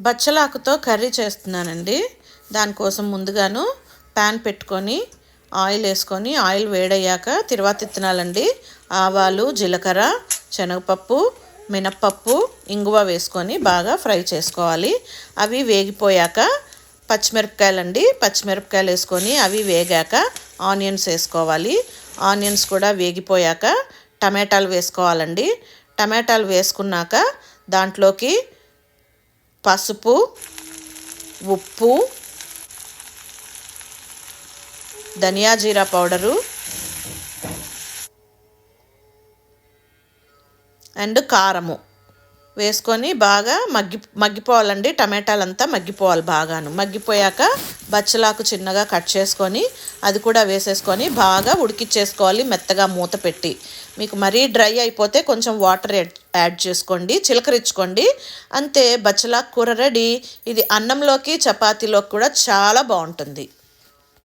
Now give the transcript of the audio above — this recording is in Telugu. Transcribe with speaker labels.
Speaker 1: బచ్చలాకుతో కర్రీ చేస్తున్నానండి. దానికోసం ముందుగాను ప్యాన్ పెట్టుకొని ఆయిల్ వేసుకొని ఆయిల్ వేడయ్యాక తిరువాత ఇత్తనాలండి ఆవాలు జీలకర్ర శనగపప్పు మినప్పప్పు ఇంగువ వేసుకొని బాగా ఫ్రై చేసుకోవాలి. అవి వేగిపోయాక పచ్చిమిరపకాయలండి. పచ్చిమిరపకాయలు వేసుకొని అవి వేగాక ఆనియన్స్ వేసుకోవాలి. ఆనియన్స్ కూడా వేగిపోయాక టమాటాలు వేసుకోవాలండి. టమాటాలు వేసుకున్నాక దాంట్లోకి పసుపు ఉప్పు ధనియా జీరా పౌడరు అండ్ కారము. వేసుకొని బాగా మగ్గి మగ్గిపోవాలండి. టమాటాలంతా మగ్గిపోవాలి బాగాను. మగ్గిపోయాక బచ్చలాకు చిన్నగా కట్ చేసుకొని అది కూడా వేసేసుకొని బాగా ఉడికిచ్చేసుకోవాలి మెత్తగా మూత పెట్టి. మీకు మరీ డ్రై అయిపోతే కొంచెం వాటర్ యాడ్ చేసుకోండి. చిలకరించుకోండి. అంతే బచ్చలాకు కూర రెడీ. ఇది అన్నంలోకి చపాతీలోకి కూడా చాలా బాగుంటుంది.